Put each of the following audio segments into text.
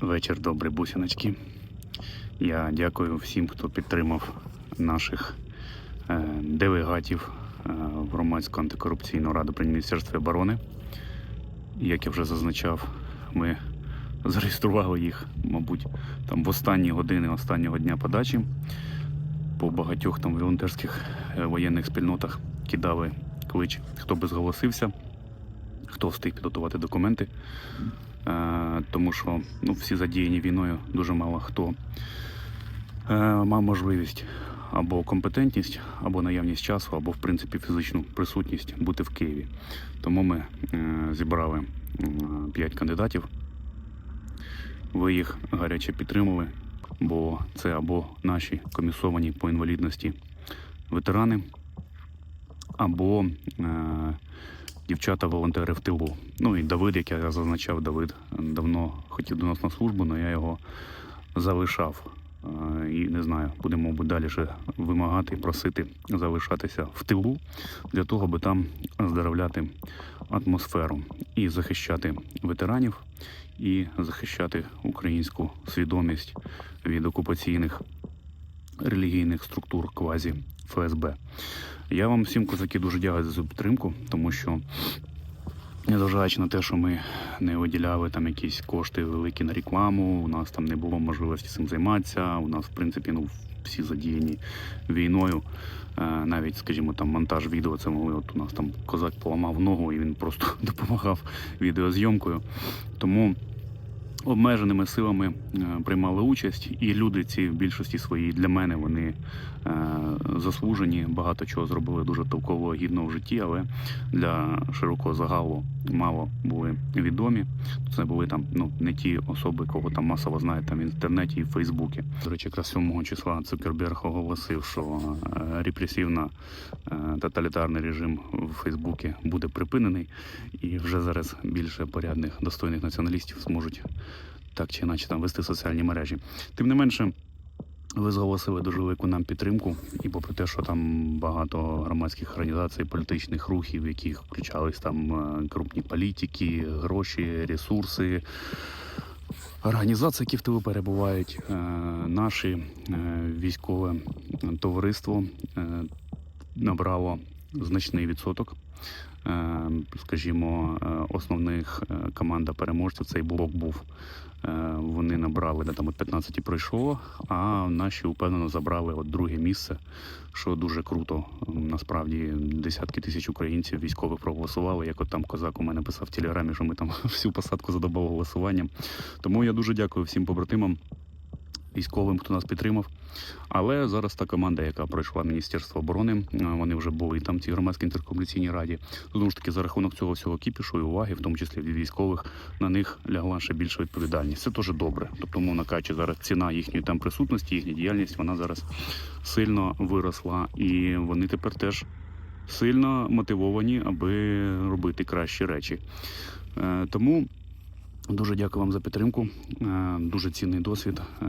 Вечір добрий, бусиночки. Я дякую всім, хто підтримав наших е, делегатів е, в громадську антикорупційну раду при Міністерстві оборони. Як я вже зазначав, ми зареєстрували їх, мабуть, там в останні години останнього дня подачі. По багатьох там волонтерських е, воєнних спільнотах кидали клич, хто би зголосився, хто встиг підготувати документи. Е, тому що ну, всі задіяні війною дуже мало хто е, мав можливість або компетентність, або наявність часу, або в принципі фізичну присутність бути в Києві. Тому ми е, зібрали 5 кандидатів. Ви їх гаряче підтримали, бо це або наші комісовані по інвалідності ветерани, або дівчата-волонтери в тилу. Ну і Давид, як я зазначав, Давид давно хотів до нас на службу, але я його залишав. І не знаю, будемо далі ще вимагати просити залишатися в тилу для того, аби там оздоровляти атмосферу і захищати ветеранів, і захищати українську свідомість від окупаційних релігійних структур квазі ФСБ. Я вам всім, козаки, дуже дякую за цю підтримку, тому що, незважаючи на те, що ми не виділяли там якісь кошти великі на рекламу, у нас там не було можливості цим займатися. У нас, в принципі, ну всі задіяні війною. Е, Навіть, скажімо, там монтаж відео, це могли, от у нас там козак поламав ногу і він просто допомагав відеозйомкою. Тому обмеженими силами е, приймали участь, і люди ці в більшості своїй для мене вони е, заслужені, багато чого зробили дуже толково гідно в житті, але для широкого загалу мало були відомі. Це були там ну не ті особи, кого там масово знають там в інтернеті і в Фейсбуці. До речі, якраз 7 числа Цукерберг оголосив, що е, репресивно е, тоталітарний режим в Фейсбуці буде припинений, і вже зараз більше порядних достойних націоналістів зможуть так чи інакше там вести соціальні мережі. Тим не менше. Ви зголосили дуже велику нам підтримку, і попри те, що там багато громадських організацій, політичних рухів, в яких включались там е, крупні політики, гроші, ресурси, організації, які в тилу перебувають, е, наші е, військове товариство е, набрало значний відсоток. Скажімо, основних команда переможців цей блок був. Вони набрали де там от 15 пройшло, а наші упевнено забрали от друге місце, що дуже круто. Насправді десятки тисяч українців військових проголосували. Як от там козак у мене писав в телеграмі, що ми там всю посадку задобали голосуванням. Тому я дуже дякую всім побратимам. Військовим, хто нас підтримав. Але зараз та команда, яка пройшла Міністерство оборони, вони вже були там в цій громадській інтеркомуніційній раді. Знову ж таки, за рахунок цього всього кіпішу і уваги, в тому числі від військових, на них лягла ще більша відповідальність. Це теж добре. Тобто, мовно кажучи, зараз ціна їхньої там присутності, їхня діяльність, вона зараз сильно виросла, і вони тепер теж сильно мотивовані, аби робити кращі речі. Е, Тому. Дуже дякую вам за підтримку. Е, Дуже цінний досвід. Е,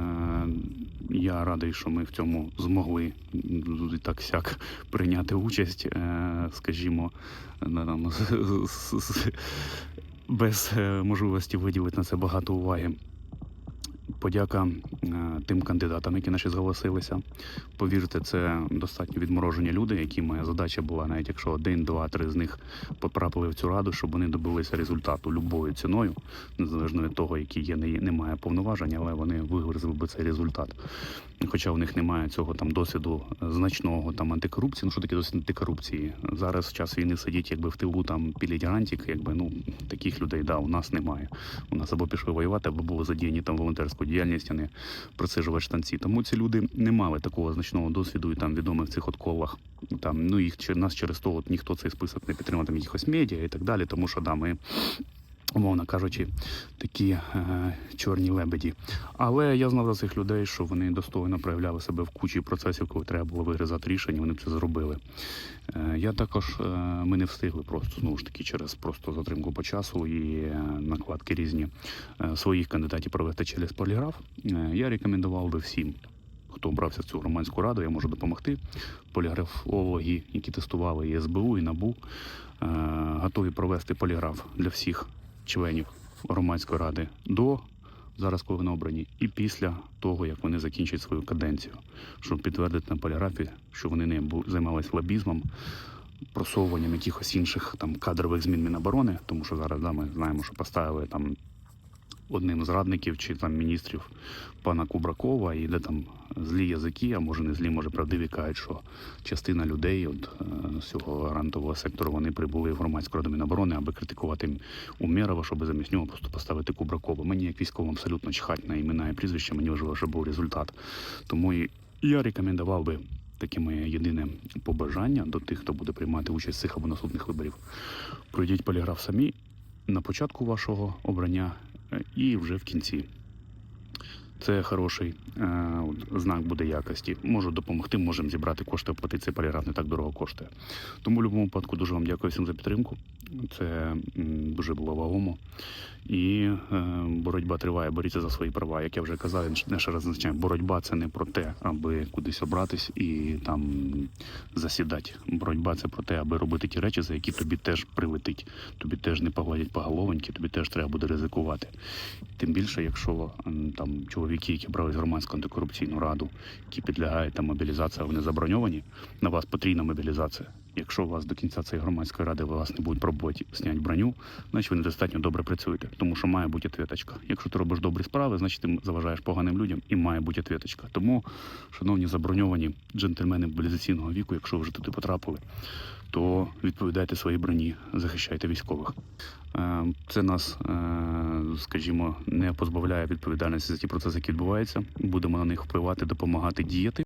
Я радий, що ми в цьому змогли так сяк прийняти участь, е, скажімо, без можливості виділити на це багато уваги. Подяка е, тим кандидатам, які наші зголосилися. Повірте, це достатньо відморожені люди, які моя задача була, навіть якщо один, два, три з них потрапили в цю раду, щоб вони добилися результату любою ціною, незалежно від того, які є, немає повноважень, але вони вигризли би цей результат. Хоча в них немає цього там досвіду значного там антикорупції. Ну що таке досвід антикорупції? Зараз в час війни сидіть, якби в тилу там піліть грантик, якби ну таких людей да, у нас немає. У нас або пішли воювати, або були задіяні там в волонтерську діяльність, а не просижувати штанці. Тому ці люди не мали такого значного досвіду і там відомих цих от колах. Там ну їх нас через то от ніхто цей список не підтримав там якихось медіа і так далі. Тому що да, ми. Умовно кажучи, такі е, чорні лебеді. Але я знав за цих людей, що вони достойно проявляли себе в кучі процесів, коли треба було вигризати рішення, вони це зробили. Е, я також е, ми не встигли просто знову ж таки через просто затримку по часу і е, накладки різні е, своїх кандидатів провести через поліграф. Е, я рекомендував би всім. Хто брався в цю громадську раду, я можу допомогти. Поліграфологи, які тестували і СБУ, і НАБУ, е, готові провести поліграф для всіх членів громадської ради до зараз, коли вони обрані, і після того, як вони закінчать свою каденцію, щоб підтвердити на поліграфі, що вони не займалися лобізмом, просовуванням якихось інших там кадрових змін Міноборони, тому що зараз да, ми знаємо, що поставили там одним з радників чи там міністрів пана Кубракова, і де там злі язики, а може не злі, може правдиві кажуть, що частина людей от, е, з цього грантового сектору вони прибули в громадську раду Міноборони, аби критикувати Умєрова, щоб замість нього просто поставити Кубракова. Мені як військовим абсолютно чхать на імена і прізвища, мені важливо, щоб був результат. Тому я рекомендував би таке моє єдине побажання до тих, хто буде приймати участь в цих або наступних виборів. Пройдіть поліграф самі на початку вашого обрання і вже в кінці. Це хороший е, знак буде якості. Можу допомогти, можемо зібрати кошти, оплатити цей поліграф не так дорого коштує. Тому в будь-якому випадку дуже вам дякую всім за підтримку. Це дуже було вагомо. І е, боротьба триває, боріться за свої права. Як я вже казав, я ще раз зазначаю, боротьба це не про те, аби кудись обратись і там засідати. Боротьба це про те, аби робити ті речі, за які тобі теж прилетить. Тобі теж не погладять по головоньки, тобі теж треба буде ризикувати. Тим більше, якщо там чоловіки, які брали громадську антикорупційну раду, які підлягають там мобілізації, вони заброньовані, на вас потрійна мобілізація. Якщо у вас до кінця цієї громадської ради вас не будуть пробувати зняти броню, значить ви недостатньо добре працюєте, тому що має бути ответочка. Якщо ти робиш добрі справи, значить ти заважаєш поганим людям і має бути ответочка. Тому, шановні заброньовані джентльмени мобілізаційного віку, якщо ви вже туди потрапили, то відповідайте своїй броні, захищайте військових. Е, Це нас, е, скажімо, не позбавляє відповідальності за ті процеси, які відбуваються. Будемо на них впливати, допомагати діяти.